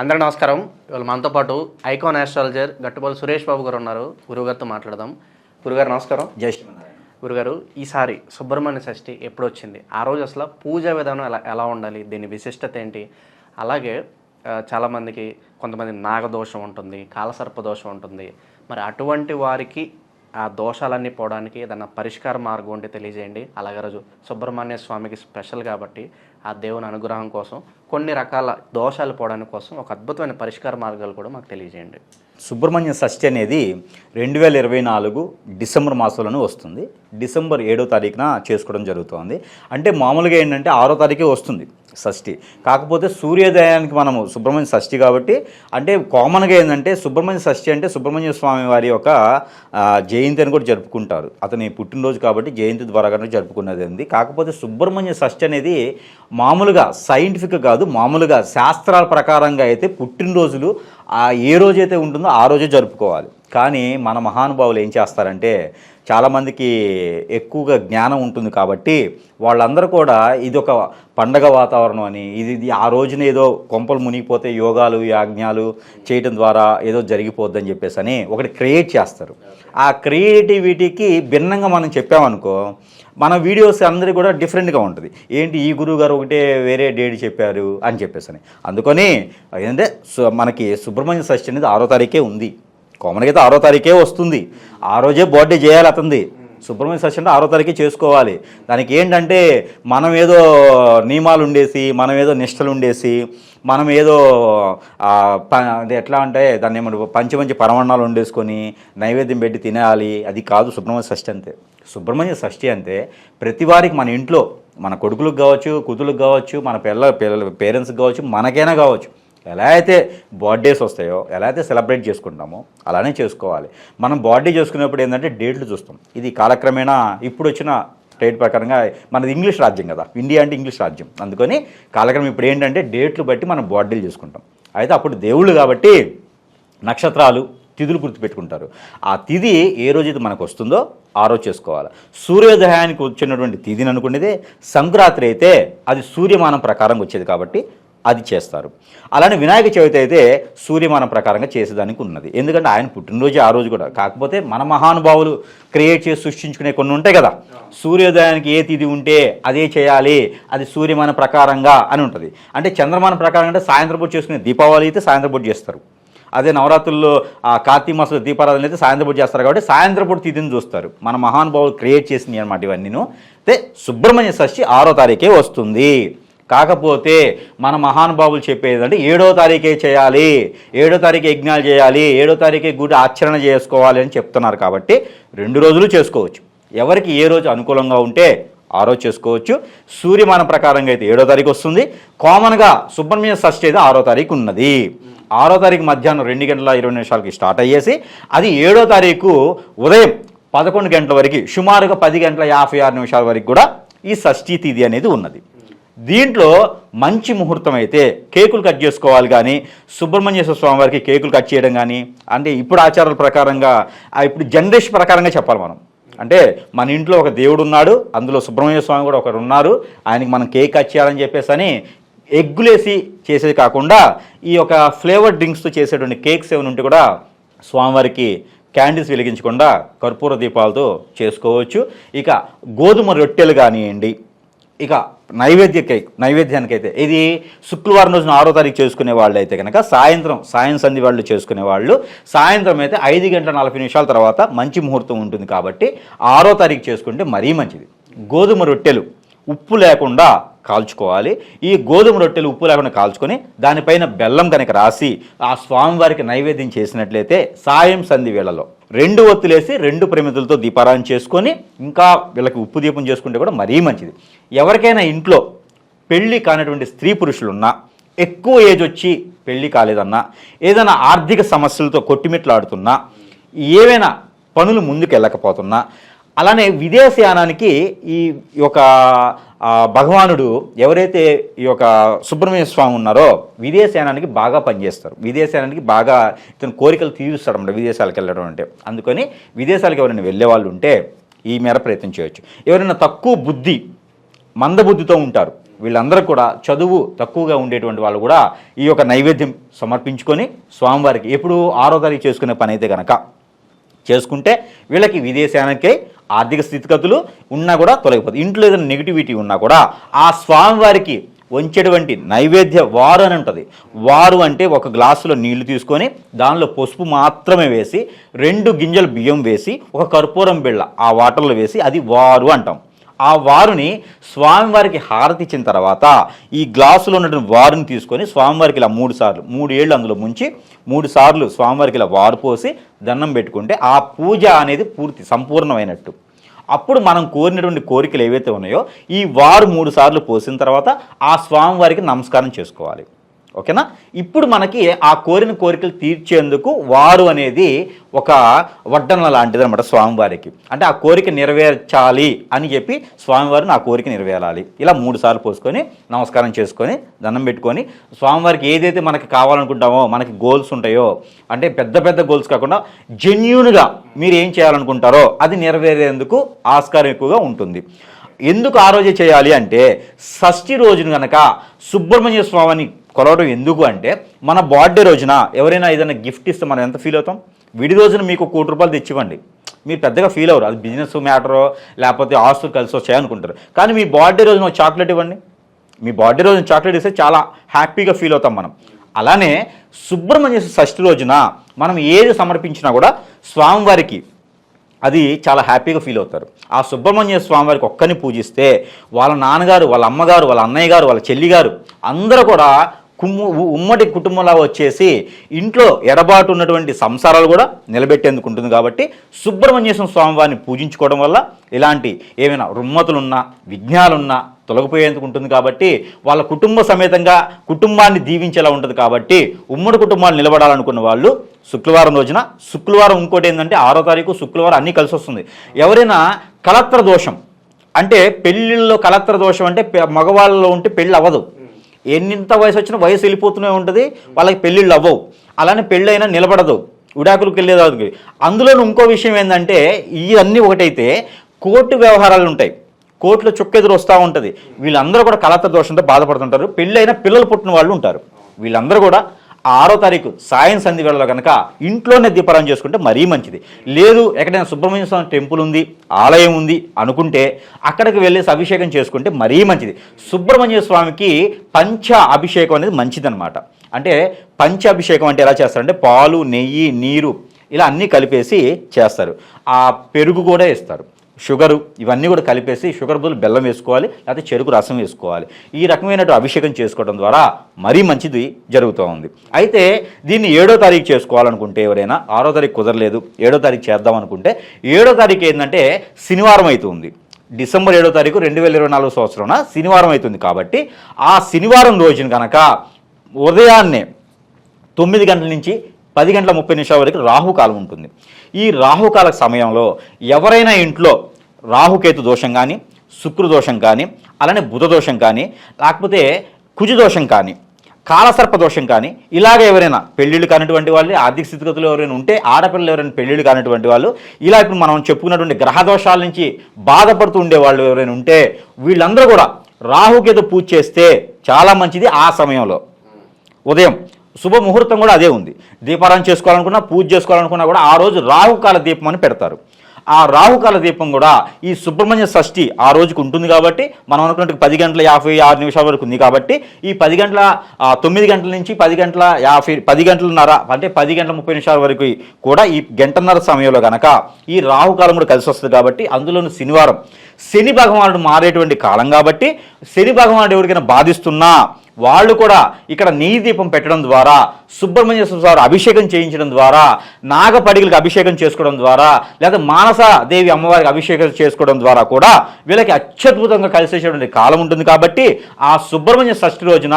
అందరూ నమస్కారం. ఇవాళ మనతో పాటు ఐకాన్ ఆస్ట్రాలజర్ గట్టుబోలు సురేష్ బాబు గారు ఉన్నారు. గురుగారితో మాట్లాడదాం. గురుగారు నమస్కారం. జై గురుగారు ఈసారి సుబ్రహ్మణ్య షష్ఠి ఎప్పుడు వచ్చింది ఆ రోజు అసలు పూజా విధానం ఎలా ఎలా ఉండాలి? దీని విశిష్టత ఏంటి? అలాగే చాలామందికి కొంతమంది నాగదోషం ఉంటుంది కాలసర్ప దోషం ఉంటుంది. మరి అటువంటి వారికి ఆ దోషాలన్నీ పోవడానికి ఏదైనా పరిష్కార మార్గం ఉంటే తెలియజేయండి. అలాగే రోజు సుబ్రహ్మణ్య స్వామికి స్పెషల్ కాబట్టి ఆ దేవుని అనుగ్రహం కోసం కొన్ని రకాల దోషాలు పోవడానికి కోసం ఒక అద్భుతమైన పరిష్కార మార్గాలు కూడా మాకు తెలియజేయండి. సుబ్రహ్మణ్య షష్ఠి అనేది రెండు వేల ఇరవై నాలుగు డిసెంబర్ మాసంలోనే వస్తుంది. డిసెంబర్ ఏడో తారీఖున చేసుకోవడం జరుగుతుంది. అంటే మామూలుగా ఏంటంటే ఆరో తారీఖే వస్తుంది. షష్ఠి. కాకపోతే సూర్యోదయానికి మనము సుబ్రహ్మణ్య షష్ఠి కాబట్టి అంటే కామన్గా ఏంటంటే సుబ్రహ్మణ్య షష్ఠి అంటే సుబ్రహ్మణ్య స్వామి వారి యొక్క జయంతి అని కూడా జరుపుకుంటారు. అతని పుట్టినరోజు కాబట్టి జయంతి ద్వారా జరుపుకున్నది ఉంది కాకపోతే సుబ్రహ్మణ్య షష్ఠి అనేది మామూలుగా సైంటిఫిక్ కాదు మామూలుగా శాస్త్రాల ప్రకారంగా అయితే పుట్టినరోజులు ఏ రోజైతే ఉంటుందో ఆ రోజే జరుపుకోవాలి. కానీ మన మహానుభావులు ఏం చేస్తారంటే చాలామందికి ఎక్కువగా జ్ఞానం ఉంటుంది కాబట్టి వాళ్ళందరూ కూడా ఇది ఒక పండగ వాతావరణం అని ఇది ఆ రోజున ఏదో కొంపలు మునిగిపోతే యోగాలు యాజ్ఞాలు చేయటం ద్వారా ఏదో జరిగిపోద్దని చెప్పేసి అని ఒకటి క్రియేట్ చేస్తారు. ఆ క్రియేటివిటీకి భిన్నంగా మనం చెప్పామనుకో మన వీడియోస్ అందరికీ కూడా డిఫరెంట్గా ఉంటుంది. ఏంటి ఈ గురువు గారు ఒకటే వేరే డేట్ చెప్పారు అని చెప్పేసి అని. అందుకని ఏంటంటే సు- మనకి సుబ్రహ్మణ్య షష్ఠి అనేది ఆరో తారీఖే ఉంది. కామన్గా అయితే ఆరో తారీఖే వస్తుంది. ఆ రోజే బర్త్డే చేయాలి అతంది సుబ్రహ్మణ్య షష్ఠి అంటే ఆరో తారీఖే చేసుకోవాలి. దానికి ఏంటంటే మనం ఏదో నియమాలు ఉండేసి మనం ఏదో నిష్టలు ఉండేసి మనం ఏదో ప- ఎట్లా అంటే దాన్ని ఏమంటారు పంచి మంచి పరమాణాలు వండేసుకొని నైవేద్యం పెట్టి తినేయాలి అది కాదు సుబ్రహ్మణ్య షష్ఠి అంతే. సుబ్రహ్మణ్య షష్ఠి అంటే ప్రతి వారికి మన ఇంట్లో మన కొడుకులకు కావచ్చు కూతులకు కావచ్చు మన పిల్లల పిల్లల పేరెంట్స్కి కావచ్చు మనకైనా కావచ్చు. ఎలా అయితే బర్త్డేస్ వస్తాయో ఎలా అయితే సెలబ్రేట్ చేసుకుంటామో అలానే చేసుకోవాలి. మనం బర్త్డే చేసుకునేప్పుడు ఏంటంటే డేట్లు చూస్తాం. ఇది కాలక్రమేణా ఇప్పుడు వచ్చిన స్టేట్ ప్రకారంగా మనది ఇంగ్లీష్ రాజ్యం కదా. ఇండియా అంటే ఇంగ్లీష్ రాజ్యం. అందుకని కాలక్రమం ఇప్పుడు ఏంటంటే డేట్లు బట్టి మనం బర్త్డేలు చేసుకుంటాం. అయితే అప్పుడు దేవుళ్ళు కాబట్టి నక్షత్రాలు తిథులు గుర్తుపెట్టుకుంటారు. ఆ తిథి ఏ రోజైతే మనకు వస్తుందో ఆ రోజు చేసుకోవాలి. సూర్యోదయానికి వచ్చినటువంటి తిథిని అనుకునేదే సంక్రాంతి అయితే అది సూర్యమానం ప్రకారం వచ్చేది కాబట్టి అది చేస్తారు. అలానే వినాయక చవితి అయితే సూర్యమానం ప్రకారంగా చేసేదానికి ఉన్నది. ఎందుకంటే ఆయన పుట్టినరోజు ఆ రోజు కూడా. కాకపోతే మన మహానుభావులు క్రియేట్ చేసి సృష్టించుకునే కొన్ని ఉంటాయి కదా. సూర్యోదయానికి ఏ తిథి ఉంటే అదే చేయాలి. అది సూర్యమాన ప్రకారంగా అని ఉంటుంది. అంటే చంద్రమాన ప్రకారం అంటే సాయంత్రం పూట చేసుకునే దీపావళి అయితే సాయంత్రం పూట చేస్తారు. అదే నవరాత్రుల్లో ఆ కార్తీక మాసంలో దీపారాధన అయితే సాయంత్రం పూట చేస్తారు కాబట్టి సాయంత్రం పూట తిథిని చూస్తారు. మన మహానుభావులు క్రియేట్ చేసినాయి అనమాట ఇవన్నీ అయితే సుబ్రహ్మణ్య షష్ఠి ఆరో తారీఖే వస్తుంది. కాకపోతే మన మహానుభావులు చెప్పేదంటే ఏడో తారీఖే చేయాలి ఏడో తారీఖు యజ్ఞాలు చేయాలి ఏడో తారీఖే గుడి ఆచరణ చేసుకోవాలి అని చెప్తున్నారు కాబట్టి రెండు రోజులు చేసుకోవచ్చు. ఎవరికి ఏ రోజు అనుకూలంగా ఉంటే ఆ రోజు చేసుకోవచ్చు. సూర్యమానం ప్రకారంగా అయితే ఏడో తారీఖు వస్తుంది. కామన్గా సుబ్రహ్మణ్య షష్ఠి అయితే ఆరో తారీఖు ఉన్నది. ఆరో తారీఖు మధ్యాహ్నం రెండు గంటల ఇరవై నిమిషాలకి స్టార్ట్ అయ్యేసి అది ఏడో తారీఖు ఉదయం పదకొండు గంటల వరకు సుమారుగా పది గంటల యాభై ఆరు నిమిషాల వరకు కూడా ఈ షష్ఠీ తిథి అనేది ఉన్నది. దీంట్లో మంచి ముహూర్తం అయితే కేకులు కట్ చేసుకోవాలి కానీ సుబ్రహ్మణ్యేశ్వర స్వామి వారికి కేకులు కట్ చేయడం కానీ అంటే ఇప్పుడు ఆచారాల ప్రకారంగా ఇప్పుడు జనరేషన్ ప్రకారంగా చెప్పాలి మనం. అంటే మన ఇంట్లో ఒక దేవుడు ఉన్నాడు అందులో సుబ్రహ్మణ్య స్వామి కూడా ఒకరు ఉన్నారు ఆయనకి మనం కేక్ కట్ చేయాలని చెప్పేసి అని ఎగ్గులేసి చేసేది కాకుండా ఈ యొక్క ఫ్లేవర్ డ్రింక్స్తో చేసేటువంటి కేక్స్ ఏమైనా ఉంటే కూడా స్వామివారికి క్యాండిల్స్ వెలిగించకుండా కర్పూర దీపాలతో చేసుకోవచ్చు. ఇక గోధుమ రొట్టెలు కానివ్వండి ఇక నైవేద్య కేక్ నైవేద్యానికైతే. ఇది శుక్రవారం రోజున ఆరో తారీఖు చేసుకునే వాళ్ళు అయితే కనుక సాయంత్రం సాయం సంధి వాళ్ళు చేసుకునే వాళ్ళు. సాయంత్రం అయితే ఐదు గంటల నలభై నిమిషాల తర్వాత మంచి ముహూర్తం ఉంటుంది కాబట్టి ఆరో తారీఖు చేసుకుంటే మరీ మంచిది. గోధుమ రొట్టెలు ఉప్పు లేకుండా కాల్చుకోవాలి. ఈ గోధుమ రొట్టెలు ఉప్పు లేకుండా కాల్చుకొని దానిపైన బెల్లం కనుక రాసి ఆ స్వామివారికి నైవేద్యం చేసినట్లయితే సాయం సంధి వేళలో రెండు ఒత్తులేసి రెండు ప్రమితులతో దీపారాయణ చేసుకొని ఇంకా వీళ్ళకి ఉప్పు దీపం చేసుకుంటే కూడా మరీ మంచిది. ఎవరికైనా ఇంట్లో పెళ్ళి కానటువంటి స్త్రీ పురుషులున్నా ఎక్కువ ఏజ్ వచ్చి పెళ్ళి కాలేదన్నా ఏదైనా ఆర్థిక సమస్యలతో కొట్టిమిట్లాడుతున్నా ఏవైనా పనులు ముందుకు వెళ్ళకపోతున్నా అలానే విదేశయానానికి ఈ యొక్క భగవానుడు ఎవరైతే ఈ యొక్క సుబ్రహ్మణ్య స్వామి ఉన్నారో విదేశయానానికి బాగా పనిచేస్తారు. విదేశయానానికి బాగా ఇతను కోరికలు తీరుస్తాడు అన్నమాట విదేశాలకు వెళ్ళడం అంటే. అందుకని విదేశాలకు ఎవరైనా వెళ్ళే వాళ్ళు ఉంటే ఈ మేర ప్రయత్నం చేయొచ్చు. ఎవరైనా తక్కువ బుద్ధి మందబుద్ధితో ఉంటారు. వీళ్ళందరూ కూడా చదువు తక్కువగా ఉండేటువంటి వాళ్ళు కూడా ఈ యొక్క నైవేద్యం సమర్పించుకొని స్వామివారికి ఎప్పుడు ఆరో తారీఖు చేసుకునే పని అయితే కనుక చేసుకుంటే వీళ్ళకి విదేశానికే ఆర్థిక స్థితిగతులు ఉన్నా కూడా తొలగిపోతుంది ఇంట్లో ఏదైనా నెగిటివిటీ ఉన్నా కూడా ఆ స్వామివారికి వంచేటువంటి నైవేద్య వారు అని ఉంటుంది. వారు అంటే ఒక గ్లాసులో నీళ్ళు తీసుకొని దానిలో పసుపు మాత్రమే వేసి రెండు గింజలు బియ్యం వేసి ఒక కర్పూరం బిళ్ళ ఆ వాటర్లో వేసి అది వారు అంటాం. ఆ వారుని స్వామివారికి హారతి ఇచ్చిన తర్వాత ఈ గ్లాసులో ఉన్నటువంటి వారుని తీసుకొని స్వామివారికి ఇలా మూడు సార్లు మూడు ఏళ్ళు అందులో ముంచి మూడు సార్లు స్వామివారికి ఇలా వారు పోసి దండం పెట్టుకుంటే ఆ పూజ అనేది పూర్తి సంపూర్ణమైనట్టు. అప్పుడు మనం కోరినటువంటి కోరికలు ఏవైతే ఉన్నాయో ఈ వారు మూడు సార్లు పోసిన తర్వాత ఆ స్వామివారికి నమస్కారం చేసుకోవాలి. ఓకేనా? ఇప్పుడు మనకి ఆ కోరిన కోరికలు తీర్చేందుకు వారు అనేది ఒక వడ్డన లాంటిది అనమాట స్వామివారికి. అంటే ఆ కోరిక నెరవేర్చాలి అని చెప్పి స్వామివారిని ఆ కోరిక నెరవేరాలి. ఇలా మూడు సార్లు పోసుకొని నమస్కారం చేసుకొని దండం పెట్టుకొని స్వామివారికి ఏదైతే మనకి కావాలనుకుంటామో మనకి గోల్స్ ఉంటాయో అంటే పెద్ద పెద్ద గోల్స్ కాకుండా జెన్యున్గా మీరు ఏం చేయాలనుకుంటారో అది నెరవేరేందుకు ఆస్కారం ఎక్కువగా ఉంటుంది. ఎందుకు ఆ రోజే చేయాలి అంటే షష్ఠి రోజున కనుక సుబ్రహ్మణ్య స్వామిని కొలవడం ఎందుకు అంటే మన బర్త్డే రోజున ఎవరైనా ఏదైనా గిఫ్ట్ ఇస్తే మనం ఎంత ఫీల్ అవుతాం? విడి రోజున మీకు కోటి రూపాయలు తెచ్చివ్వండి. మీరు పెద్దగా ఫీల్ అవ్వరు. అది బిజినెస్ మ్యాటరో లేకపోతే ఆస్తులు కలిసి వచ్చాయనుకుంటారు కానీ మీ బర్త్డే రోజున ఒక చాక్లెట్ ఇవ్వండి. మీ బర్త్డే రోజున చాక్లెట్ ఇస్తే చాలా హ్యాపీగా ఫీల్ అవుతాం మనం. అలానే సుబ్రహ్మణ్య షష్ఠి రోజున మనం ఏది సమర్పించినా కూడా స్వామివారికి అది చాలా హ్యాపీగా ఫీల్ అవుతారు. ఆ సుబ్రహ్మణ్య స్వామి వారికి ఒక్కరిని పూజిస్తే వాళ్ళ నాన్నగారు వాళ్ళ అమ్మగారు వాళ్ళ అన్నయ్య గారు వాళ్ళ చెల్లి గారు అందరూ కూడా కుమ్ము ఉ- ఉమ్మడి కుటుంబంలా వచ్చేసి ఇంట్లో ఎడబాటు ఉన్నటువంటి సంసారాలు కూడా నిలబెట్టేందుకు ఉంటుంది కాబట్టి సుబ్రహ్మణ్యేశ్వర స్వామి వారిని పూజించుకోవడం వల్ల ఇలాంటి ఏమైనా రుమ్మతులున్నా విఘ్నాలున్నా తొలగిపోయేందుకు ఉంటుంది కాబట్టి వాళ్ళ కుటుంబ సమేతంగా కుటుంబాన్ని దీవించేలా ఉంటుంది కాబట్టి ఉమ్మడి కుటుంబాలు నిలబడాలనుకున్న వాళ్ళు శుక్రవారం రోజున శుక్రవారం ఇంకోటి ఏంటంటే ఆరో తారీఖు శుక్రవారం అన్నీ కలిసి వస్తుంది. ఎవరైనా కలత్ర దోషం అంటే పెళ్ళిళ్ళలో కలత్ర దోషం అంటే మగవాళ్ళలో ఉంటే పెళ్ళి అవ్వదు. ఎన్నింత వయసు వచ్చినా వయసు వెళ్ళిపోతూనే ఉంటుంది వాళ్ళకి పెళ్ళిళ్ళు అవ్వవు. అలానే పెళ్ళైనా నిలబడదు విడాకులకు వెళ్ళేదానికి అందులోనూ ఇంకో విషయం ఏంటంటే ఇవన్నీ ఒకటైతే కోర్టు వ్యవహారాలు ఉంటాయి. కోర్టులో చుక్కెదురు వస్తూ ఉంటుంది. వీళ్ళందరూ కూడా కలత దోషంతో బాధపడుతుంటారు. పెళ్ళైన పిల్లలు పుట్టిన వాళ్ళు ఉంటారు. వీళ్ళందరూ కూడా ఆరో తారీఖు సాయం సంధి వేళలో కనుక ఇంట్లోనే దీపారాయణ చేసుకుంటే మరీ మంచిది. లేదు ఎక్కడైనా సుబ్రహ్మణ్య స్వామి టెంపుల్ ఉంది ఆలయం ఉంది అనుకుంటే అక్కడికి వెళ్ళేసి అభిషేకం చేసుకుంటే మరీ మంచిది. సుబ్రహ్మణ్య స్వామికి పంచ అభిషేకం అనేది మంచిదనమాట అంటే పంచ అభిషేకం అంటే ఎలా చేస్తారంటే పాలు నెయ్యి నీరు ఇలా అన్నీ కలిపేసి చేస్తారు. ఆ పెరుగు కూడా ఇస్తారు షుగరు ఇవన్నీ కూడా కలిపేసి షుగర్ బదులు బెల్లం వేసుకోవాలి లేకపోతే చెరుకు రసం వేసుకోవాలి. ఈ రకమైన అభిషేకం చేసుకోవడం ద్వారా మరీ మంచిది జరుగుతూ ఉంది. అయితే దీన్ని ఏడో తారీఖు చేసుకోవాలనుకుంటే ఎవరైనా ఆరో తారీఖు కుదరలేదు ఏడో తారీఖు చేద్దాం అనుకుంటే ఏడో తారీఖు ఏంటంటే శనివారం అవుతుంది. డిసెంబర్ ఏడో తారీఖు రెండు వేల ఇరవై నాలుగు సంవత్సరంన శనివారం అవుతుంది కాబట్టి ఆ శనివారం రోజున కనుక ఉదయాన్నే తొమ్మిది గంటల నుంచి పది గంటల ముప్పై నిమిషాల వరకు రాహుకాలం ఉంటుంది. ఈ రాహుకాల సమయంలో ఎవరైనా ఇంట్లో రాహుకేతు దోషం కానీ శుక్రదోషం కానీ అలానే బుధ దోషం కానీ లేకపోతే కుజు దోషం కానీ కాలసర్ప దోషం కానీ ఇలాగ ఎవరైనా పెళ్ళిళ్ళు కానిటువంటి వాళ్ళు ఆర్థిక స్థితిగతులు ఎవరైనా ఉంటే ఆడపిల్లలు ఎవరైనా పెళ్ళిళ్ళు కానిటువంటి వాళ్ళు ఇలా ఇప్పుడు మనం చెప్పుకున్నటువంటి గ్రహ దోషాల నుంచి బాధపడుతూ ఉండే వాళ్ళు ఎవరైనా ఉంటే వీళ్ళందరూ కూడా రాహుకేతు పూజ చేస్తే చాలా మంచిది ఆ సమయంలో. ఉదయం శుభ ముహూర్తం కూడా అదే ఉంది. దీపారాధన చేసుకోవాలనుకున్నా పూజ చేసుకోవాలనుకున్నా కూడా ఆ రోజు రాహుకాల దీపం అని పెడతారు. ఆ రాహుకాల దీపం కూడా ఈ సుబ్రహ్మణ్య షష్ఠి ఆ రోజుకు ఉంటుంది కాబట్టి మనం అనుకున్నట్టు పది గంటల యాభై ఆరు నిమిషాల వరకు ఉంది కాబట్టి ఈ పది గంటల తొమ్మిది గంటల నుంచి పది గంటల యాభై పది గంటలన్నర అంటే పది గంటల ముప్పై నిమిషాల వరకు కూడా ఈ గంటన్నర సమయంలో కనుక ఈ రాహుకాలం కూడా కలిసి వస్తుంది కాబట్టి అందులోని శనివారం శని భగవానుడు మారేటువంటి కాలం కాబట్టి శని భగవానుడు ఎవరికైనా బాధిస్తున్నా వాళ్ళు కూడా ఇక్కడ నెయ్యి దీపం పెట్టడం ద్వారా సుబ్రహ్మణ్య స్వామి అభిషేకం చేయించడం ద్వారా నాగపడిగలకు అభిషేకం చేసుకోవడం ద్వారా లేదా మానస దేవి అమ్మవారికి అభిషేకం చేసుకోవడం ద్వారా కూడా వీళ్ళకి అత్యద్భుతంగా కలిసేటువంటి కాలం ఉంటుంది కాబట్టి ఆ సుబ్రహ్మణ్య షష్ఠి రోజున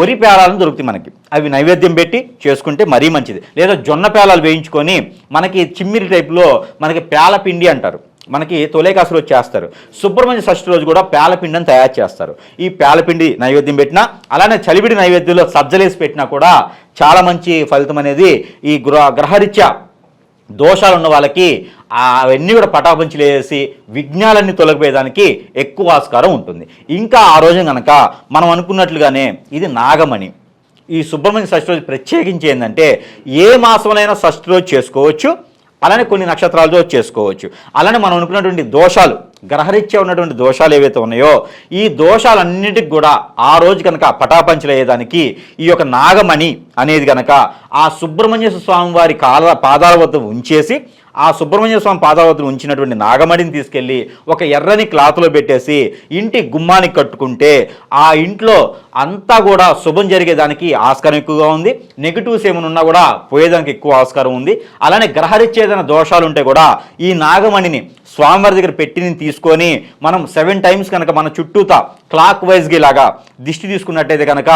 వరి పేలాలను దొరుకుతాయి మనకి. అవి నైవేద్యం పెట్టి చేసుకుంటే మరీ మంచిది. లేదా జొన్న పేలాలు వేయించుకొని మనకి చిమ్మిరి టైప్లో మనకి పేల పిండి అంటారు. మనకి తొలేకాసులు చేస్తారు సుబ్రహ్మణ్య షష్ఠి రోజు కూడా పేలపిండిని తయారు చేస్తారు. ఈ పేలపిండి నైవేద్యం పెట్టినా అలానే చలివిడి నైవేద్యంలో సజ్జలేసి పెట్టినా కూడా చాలా మంచి ఫలితం అనేది ఈ గ్రహ గ్రహరీత్యా దోషాలు ఉన్న వాళ్ళకి అవన్నీ కూడా పటాపంచులు వేసి విఘ్నాలన్నీ తొలగిపోయేదానికి ఎక్కువ ఆస్కారం ఉంటుంది. ఇంకా ఆ రోజు కనుక మనం అనుకున్నట్లుగానే ఇది నాగమణి. ఈ సుబ్రహ్మణ్య షష్ఠి రోజు ప్రత్యేకించి ఏంటంటే ఏ మాసంలోనైనా షష్ఠి రోజు చేసుకోవచ్చు. అలానే కొన్ని నక్షత్రాలతో చేసుకోవచ్చు. అలానే మనం అనుకున్నటువంటి దోషాలు గ్రహరీత్యా ఉన్నటువంటి దోషాలు ఏవైతే ఉన్నాయో ఈ దోషాలన్నిటికి కూడా ఆ రోజు కనుక పటాపంచలు అయ్యేదానికి ఈ యొక్క నాగమణి అనేది కనుక ఆ సుబ్రహ్మణ్య స్వామి వారి కాల పాదాల వద్ద ఉంచేసి ఆ సుబ్రహ్మణ్య స్వామి పాదాల ఉంచినటువంటి నాగమణిని తీసుకెళ్ళి ఒక ఎర్రని క్లాత్లో పెట్టేసి ఇంటి గుమ్మానికి కట్టుకుంటే ఆ ఇంట్లో అంతా కూడా శుభం జరిగేదానికి ఆస్కారం ఎక్కువగా ఉంది. నెగిటివ్స్ ఏమైనా ఉన్నా కూడా పోయేదానికి ఎక్కువ ఆస్కారం ఉంది. అలానే గ్రహరిచ్చేదైన దోషాలు ఉంటే కూడా ఈ నాగమణిని స్వామివారి దగ్గర పెట్టిని తీసుకొని మనం సెవెన్ టైమ్స్ కనుక మన చుట్టూతా క్లాక్ వైజ్గా ఇలాగా దిష్టి తీసుకున్నట్టయితే కనుక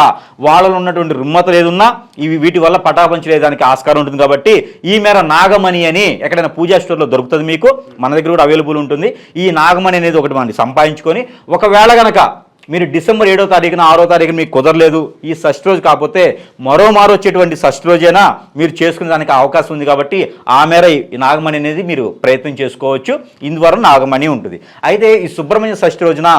వాళ్ళలో ఉన్నటువంటి రుమ్మతలు ఏదున్నా ఇవి వీటి వల్ల పటాపంచలేదానికి ఆస్కారం ఉంటుంది కాబట్టి ఈ మేర నాగమణి అని ఎక్కడైనా పూజా స్టోర్లో దొరుకుతుంది మీకు. మన దగ్గర కూడా అవైలబుల్ ఉంటుంది. ఈ నాగమణి అనేది ఒకటి మనం సంపాదించుకొని ఒకవేళ కనుక మీరు డిసెంబర్ ఏడో తారీఖున ఆరో తారీఖున మీకు కుదరలేదు. ఈ షష్టి రోజు కాకపోతే మరో మారు వచ్చేటువంటి షష్టి రోజైనా మీరు చేసుకునే దానికి అవకాశం ఉంది కాబట్టి ఆ మేర ఈ నాగమణి అనేది మీరు ప్రయత్నం చేసుకోవచ్చు. ఇందువల్ల నాగమణి ఉంటుంది. అయితే ఈ సుబ్రహ్మణ్య షష్ఠి రోజున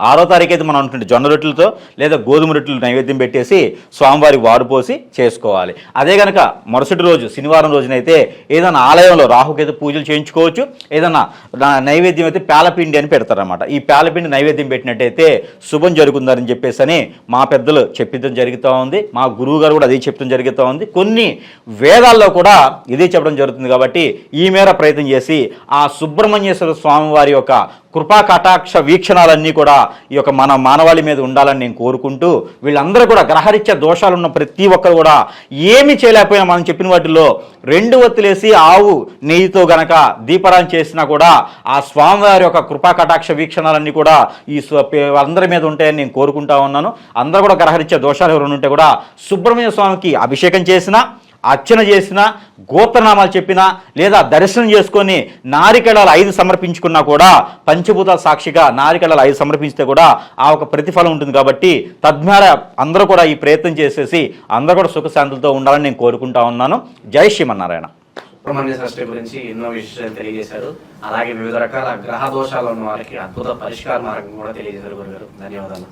ఆరో తారీఖు అయితే మనం అనుకుంటే జొన్న రొట్టెలతో లేదా గోధుమ రొట్టెలు నైవేద్యం పెట్టేసి స్వామివారి వారు పోసి చేసుకోవాలి. అదే కనుక మరుసటి రోజు శనివారం రోజునైతే ఏదైనా ఆలయంలో రాహుకైతే పూజలు చేయించుకోవచ్చు. ఏదైనా నా- నైవేద్యం అయితే పేలపిండి అని పెడతారన్నమాట. ఈ పేలపిండి నైవేద్యం పెట్టినట్టయితే శుభం జరుగుతుందని చెప్పేసి అని మా పెద్దలు చెప్పడం జరుగుతూ ఉంది. మా గురువు గారు కూడా అదే చెప్పడం జరుగుతూ ఉంది. కొన్ని వేదాల్లో కూడా ఇదే చెప్పడం జరుగుతుంది కాబట్టి ఈ మేర ప్రయత్నం చేసి ఆ సుబ్రహ్మణ్యేశ్వర స్వామివారి యొక్క కృపా కటాక్ష వీక్షణాలన్నీ కూడా ఈ యొక్క మన మానవాళి మీద ఉండాలని నేను కోరుకుంటూ వీళ్ళందరూ కూడా గ్రహరీత్యా దోషాలు ఉన్న ప్రతి ఒక్కరు కూడా ఏమి చేయలేకపోయినా మనం చెప్పిన వాటిలో రెండు ఒత్తులేసి ఆవు నెయ్యితో గనక దీపారాయణ చేసినా కూడా ఆ స్వామివారి యొక్క కృపా కటాక్ష వీక్షణాలన్నీ కూడా ఈ అందరి మీద ఉంటాయని నేను కోరుకుంటా ఉన్నాను. అందరూ కూడా గ్రహరీత్యా దోషాలు ఎవరు ఉంటే కూడా సుబ్రహ్మణ్య స్వామికి అభిషేకం చేసినా అర్చన చేసినా గోత్రనామాలు చెప్పినా లేదా దర్శనం చేసుకొని నారికెళాలు ఐదు సమర్పించుకున్నా కూడా పంచభూతాల సాక్షిగా నారికెళాలు ఐదు సమర్పిస్తే కూడా ఆ ఒక ప్రతిఫలం ఉంటుంది కాబట్టి తద్వారా అందరూ కూడా ఈ ప్రయత్నం చేసేసి అందరూ కూడా సుఖశాంతులతో ఉండాలని నేను కోరుకుంటా ఉన్నాను. జై శ్రీమన్నారాయణ. సుబ్రహ్మణ్య షష్ఠి గురించి ఎన్నో విషయాలు తెలియజేశారు. అలాగే వివిధ రకాల గ్రహ దోషాలు ఉన్న వారికి అద్భుత పరిష్కార మార్గం కూడా తెలియజేశారు గురుగారు. ధన్యవాదాలు.